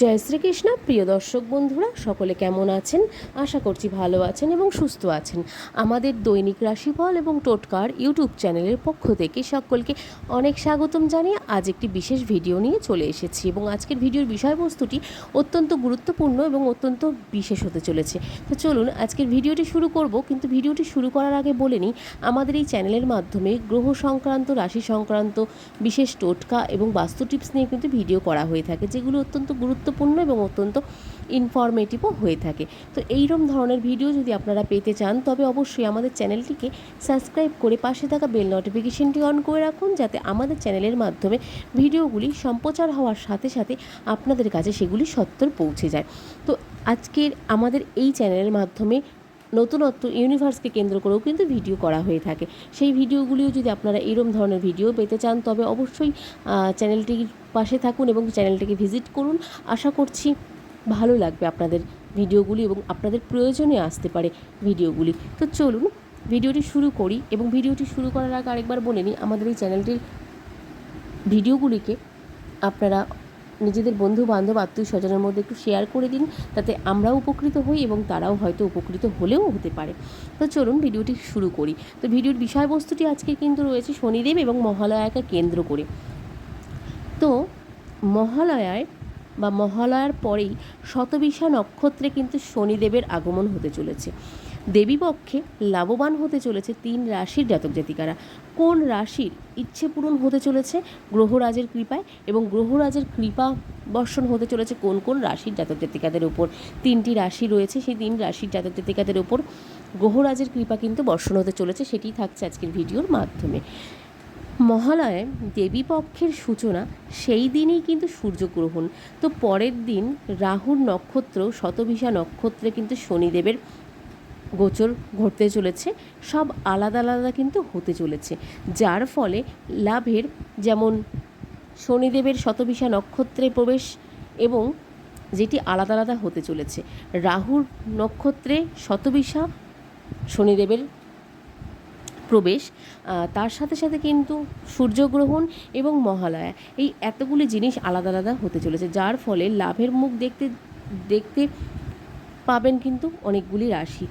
জয় শ্রীকৃষ্ণ। প্রিয় দর্শক বন্ধুরা, সকলে কেমন আছেন? আশা করছি ভালো আছেন এবং সুস্থ আছেন। আমাদের দৈনিক রাশিফল এবং টোটকার ইউটিউব চ্যানেলের পক্ষ থেকে সকলকে অনেক স্বাগতম জানিয়ে আজ একটি বিশেষ ভিডিও নিয়ে চলে এসেছি এবং আজকের ভিডিওর বিষয়বস্তুটি অত্যন্ত গুরুত্বপূর্ণ এবং অত্যন্ত বিশেষ হতে চলেছে। তো চলুন, আজকের ভিডিওটি শুরু করব, কিন্তু ভিডিওটি শুরু করার আগে বলে নিই, আমাদের এই চ্যানেলের মাধ্যমে গ্রহ সংক্রান্ত, রাশি সংক্রান্ত বিশেষ টোটকা এবং বাস্তু টিপস নিয়ে কিন্তু ভিডিও করা হয়ে থাকে, যেগুলো অত্যন্ত গুরুত্বপূর্ণ এবং অত্যন্ত ইনফরমেটিভও হয়ে থাকে। তো এইরকম ধরনের ভিডিও যদি আপনারা পেতে চান, তবে অবশ্যই আমাদের চ্যানেলটিকে সাবস্ক্রাইব করে পাশে থাকা বেল নোটিফিকেশনটি অন করে রাখুন, যাতে আমাদের চ্যানেলের মাধ্যমে ভিডিওগুলি সম্প্রচার হওয়ার সাথে সাথে আপনাদের কাছে সেগুলি সত্তর পৌঁছে যায়। তো আজকের আমাদের এই চ্যানেলের মাধ্যমে নতুনত্ব ইউনিভার্সকে কেন্দ্র করেও কিন্তু ভিডিও করা হয়ে থাকে। সেই ভিডিওগুলিও যদি আপনারা এরম ধরনের ভিডিও পেতে চান, তবে অবশ্যই চ্যানেলটির পাশে থাকুন এবং চ্যানেলটিকে ভিজিট করুন। আশা করছি ভালো লাগবে আপনাদের ভিডিওগুলি এবং আপনাদের প্রয়োজনে আসতে পারে ভিডিওগুলি তো চলুন ভিডিওটি শুরু করি এবং ভিডিওটি শুরু করার আগে আরেকবার বলে নিই, আমাদের এই চ্যানেলটির ভিডিওগুলিকে আপনারা নিজেদের বন্ধু, বান্ধব, আত্মীয় স্বজনের মধ্যে একটু শেয়ার করে দিন, তাতে আমরাও উপকৃত হই এবং তারাও হয়তো উপকৃত হলেও হতে পারে। তো চলুন ভিডিওটি শুরু করি। তো ভিডিওর বিষয়বস্তুটি আজকে কিন্তু রয়েছে শনিদেব এবং মহালয়াকে কেন্দ্র করে। তো মহালয়ায় বা মহালয়ার পরেই শতবিশা নক্ষত্রে কিন্তু শনিদেবের আগমন হতে চলেছে। দেবীপক্ষে লাভবান হতে চলেছে তিন রাশির জাতক জাতিকারা। কোন রাশির ইচ্ছে পূরণ হতে চলেছে? গ্রহরাজের কৃপায় এবং গ্রহরাজের কৃপা বর্ষণ হতে চলেছে কোন কোন রাশির জাতক জাতিকাদের উপর? তিনটি রাশি রয়েছে, সেই তিন রাশির জাতক জাতিকাদের উপর গ্রহরাজের কৃপা কিন্তু বর্ষণ হতে চলেছে, সেটিই থাকছে আজকের ভিডিওর মাধ্যমে। মহালয়ে দেবীপক্ষের সূচনা, সেই দিনই কিন্তু সূর্যগ্রহণ। তো পরের দিন রাহুর নক্ষত্র শতভিষা নক্ষত্রে কিন্তু শনিদেবের গোচর ঘটতে চলেছে, সব আলাদা আলাদা কিন্তু হতে চলেছে। যার ফলে লাভের যেমন শনিদেবের শতভিসা নক্ষত্রে প্রবেশ এবং যেটি আলাদা আলাদা হতে চলেছে, রাহুর নক্ষত্রে শতভিসা শনিদেবের প্রবেশ তার সাথে সাথে কিন্তু সূর্যগ্রহণ এবং মহালয়া, এই এতগুলি জিনিস আলাদা আলাদা হতে চলেছে, যার ফলে লাভের মুখ দেখতে দেখতে পাবেন কিন্তু অনেকগুলি রাশি।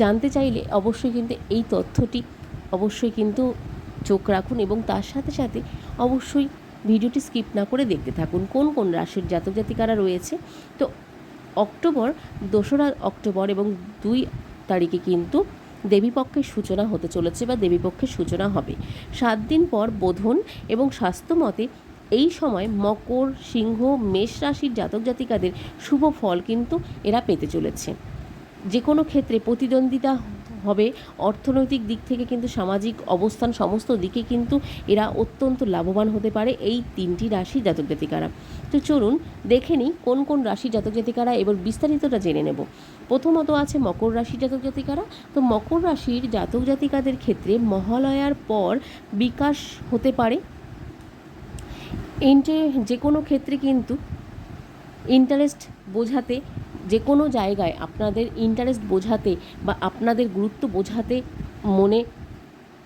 জানতে চাইলে অবশ্যই কিন্তু এই তথ্যটি অবশ্যই কিন্তু চোখ রাখুন এবং তার সাথে সাথে অবশ্যই ভিডিওটি স্কিপ না করে দেখতে থাকুন। কোন কোন রাশির জাতক জাতিকারা রয়েছে? তো অক্টোবর, দোসরা অক্টোবর এবং দুই তারিখে কিন্তু দেবীপক্ষের সূচনা হতে চলেছে বা দেবীপক্ষের সূচনা হবে। সাত দিন পর বোধন এবং স্বাস্থ্যমতে এই সময় মকর, সিংহ, মেষ রাশির জাতক জাতিকাদের শুভ ফল কিন্তু এরা পেতে চলেছে। যে কোনো ক্ষেত্রে প্রতিদ্বন্দ্বিতা হবে, অর্থনৈতিক দিক থেকে কিন্তু সামাজিক অবস্থান সমস্ত দিকে কিন্তু এরা অত্যন্ত লাভবান হতে পারে এই তিনটি রাশি জাতক জাতিকারা। তো চলুন দেখে নিই কোন কোন রাশি জাতক জাতিকারা, এবার বিস্তারিতটা জেনে নেব। প্রথমত আছে মকর রাশি জাতক জাতিকারা। তো মকর রাশির জাতক জাতিকাদের ক্ষেত্রে মহালয়ার পর বিকাশ হতে পারে। ইন্টে যে কোনো ক্ষেত্রে কিন্তু ইন্টারেস্ট বোঝাতে যে কোনো জায়গায় আপনাদের ইন্টারেস্ট বোঝাতে বা আপনাদের গুরুত্ব বোঝাতে মনে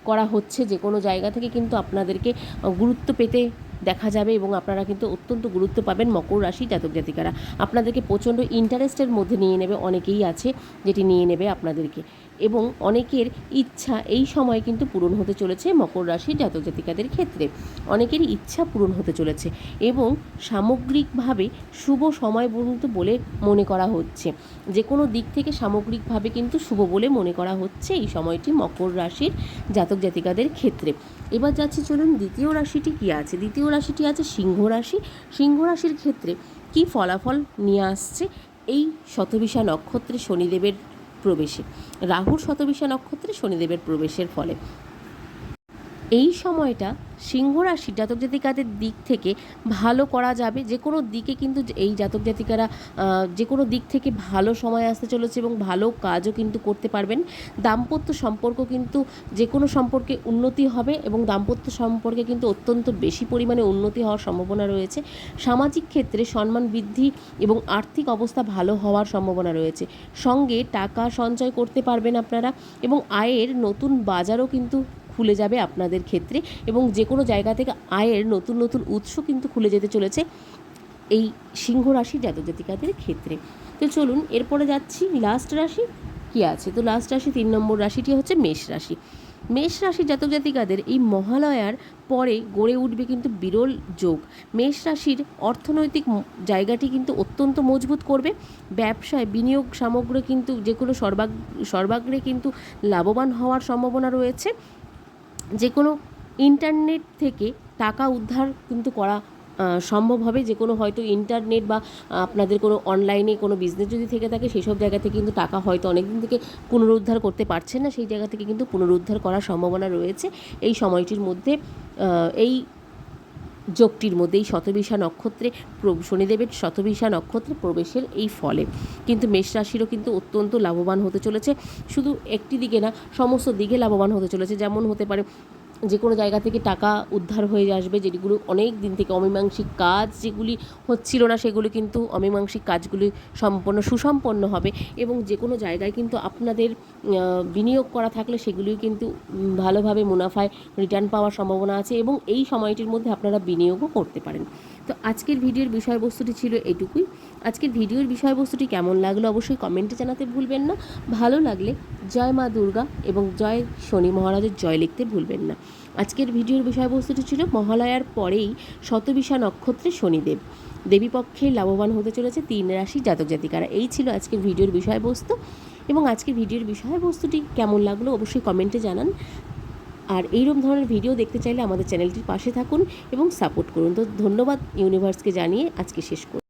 করা হচ্ছে যে কোনো জায়গা থেকে কিন্তু আপনাদেরকে গুরুত্ব পেতে দেখা যাবে এবং আপনারা কিন্তু অত্যন্ত গুরুত্ব পাবেন মকর রাশি জাতক জাতিকারা। আপনাদেরকে প্রচণ্ড ইন্টারেস্টের মধ্যে নিয়ে নেবে, অনেকেই আছে যেটি নিয়ে নেবে আপনাদেরকে। এবং অনেকের ইচ্ছা এই সময় কিন্তু পূরণ হতে চলেছে মকর রাশির জাতক জাতিকাদের ক্ষেত্রে। অনেকেরই ইচ্ছা পূরণ হতে চলেছে এবং সামগ্রিকভাবে শুভ সময় পর্যন্ত বলে মনে করা হচ্ছে। যে কোনো দিক থেকে সামগ্রিকভাবে কিন্তু শুভ বলে মনে করা হচ্ছে এই সময়টি মকর রাশির জাতক জাতিকাদের ক্ষেত্রে। এবার যাচ্ছি চলুন দ্বিতীয় রাশিটি কী আছে? দ্বিতীয় রাশিটি আছে সিংহ রাশি। সিংহ রাশির ক্ষেত্রে কী ফলাফল নিয়ে আসছে? এই শতবিশা নক্ষত্রে শনিদেবের প্রবেশে। রাহুর শতবিশা নক্ষত্রে শনিদেবের প্রবেশের ফলে। এই সময়টা সিংহ রাশির জাতক জাতিকাদের দিক থেকে ভালো করা যাবে। যে কোনো দিকে কিন্তু এই জাতক জাতিকারা যে কোনো দিক থেকে ভালো সময় আসতে চলেছে এবং ভালো কাজও কিন্তু করতে পারবেন। দাম্পত্য সম্পর্ক কিন্তু যে কোনো সম্পর্কে উন্নতি হবে এবং দাম্পত্য সম্পর্কে কিন্তু অত্যন্ত বেশি পরিমাণে উন্নতি হওয়ার সম্ভাবনা রয়েছে। সামাজিক ক্ষেত্রে সম্মান বৃদ্ধি এবং আর্থিক অবস্থা ভালো হওয়ার সম্ভাবনা রয়েছে। সঙ্গে টাকা সঞ্চয় করতে পারবেন আপনারা এবং আয়ের নতুন বাজারও কিন্তু খুলে যাবে আপনাদের ক্ষেত্রে এবং যে কোনো জায়গা থেকে আয়ের নতুন নতুন উৎস কিন্তু খুলে যেতে চলেছে এই সিংহ রাশি জাতক জাতিকাদের ক্ষেত্রে। তো চলুন, এরপরে যাচ্ছি লাস্ট রাশি, কী আছে? তো লাস্ট রাশি তিন নম্বর রাশিটি হচ্ছে মেষ রাশি। মেষ রাশি জাতক জাতিকাদের এই মহালয়ার পরে গড়ে উঠবে কিন্তু বিরল যোগ। মেষ রাশির অর্থনৈতিক জায়গাটি কিন্তু অত্যন্ত মজবুত করবে। ব্যবসায় বিনিয়োগ সামগ্রী কিন্তু যে কোনো সর্বাগ, সর্বাগ্রে কিন্তু লাভবান হওয়ার সম্ভাবনা রয়েছে। যে কোনো ইন্টারনেট থেকে টাকা উদ্ধার কিন্তু করা সম্ভব হবে। যে কোনো হয়তো ইন্টারনেট বা আপনাদের কোনো অনলাইনে কোনো বিজনেস যদি থেকে থাকে সেই সব জায়গা থেকে কিন্তু টাকা হয়তো অনেক দিন থেকে পুনরুদ্ধার করতে পারছেন না। সেই জায়গা থেকে কিন্তু পুনরুদ্ধার করার সম্ভাবনা রয়েছে। এই সময়টির মধ্যে এই যোগটির মধ্যেই শতবিশা নক্ষত্রে শনিদেবের শতবিশা নক্ষত্রে প্রবেশের এই ফলে। কিন্তু মেষ রাশিরও কিন্তু অত্যন্ত লাভবান হতে চলেছে। শুধু একটি দিকে না, সমস্ত দিকে লাভবান হতে চলেছে। যেমন হতে পারে যে কোনো জায়গা থেকে টাকা উদ্ধার হয়ে আসবে, যেগুলো অনেক দিন থেকে অমীমাংসিক কাজ, যেগুলি হচ্ছিল না, সেগুলো কিন্তু অমীমাংসিক কাজগুলি সম্পন্ন, সুসম্পন্ন হবে। এবং যে কোনো জায়গায় কিন্তু আপনাদের বিনিয়োগ করা থাকলে সেগুলিও কিন্তু ভালোভাবে মুনাফায় রিটার্ন পাওয়ার সম্ভাবনা আছে এবং এই সময়টির মধ্যে আপনারা বিনিয়োগও করতে পারেন। তো আজকের ভিডিওর বিষয়বস্তুটি ছিল এটুকুই। আজকের ভিডিওর বিষয়বস্তুটি কেমন লাগল অবশ্যই কমেন্টে জানাতে ভুলবেন না। ভালো লাগলে জয় মা দুর্গা এবং জয় শনি মহারাজের জয় লিখতে ভুলবেন না। আজকের ভিডিওর বিষয়বস্তুটি ছিল মহালয়ার পরেই শতবিশা নক্ষত্রে শনিদেব। দেবীপক্ষে লাভবান হতে চলেছে তিন রাশি জাতক জাতিকারা। এই ছিল আজকের ভিডিওর বিষয়বস্তু। এবং আজকের ভিডিওর বিষয়বস্তুটি কেমন লাগল অবশ্যই কমেন্টে জানান। আর এইরকম ধরনের ভিডিও দেখতে চাইলে আমাদের চ্যানেলটির পাশে থাকুন এবং সাপোর্ট করুন। তো ধন্যবাদ ইউনিভার্সকে জানিয়ে আজকে শেষ করুন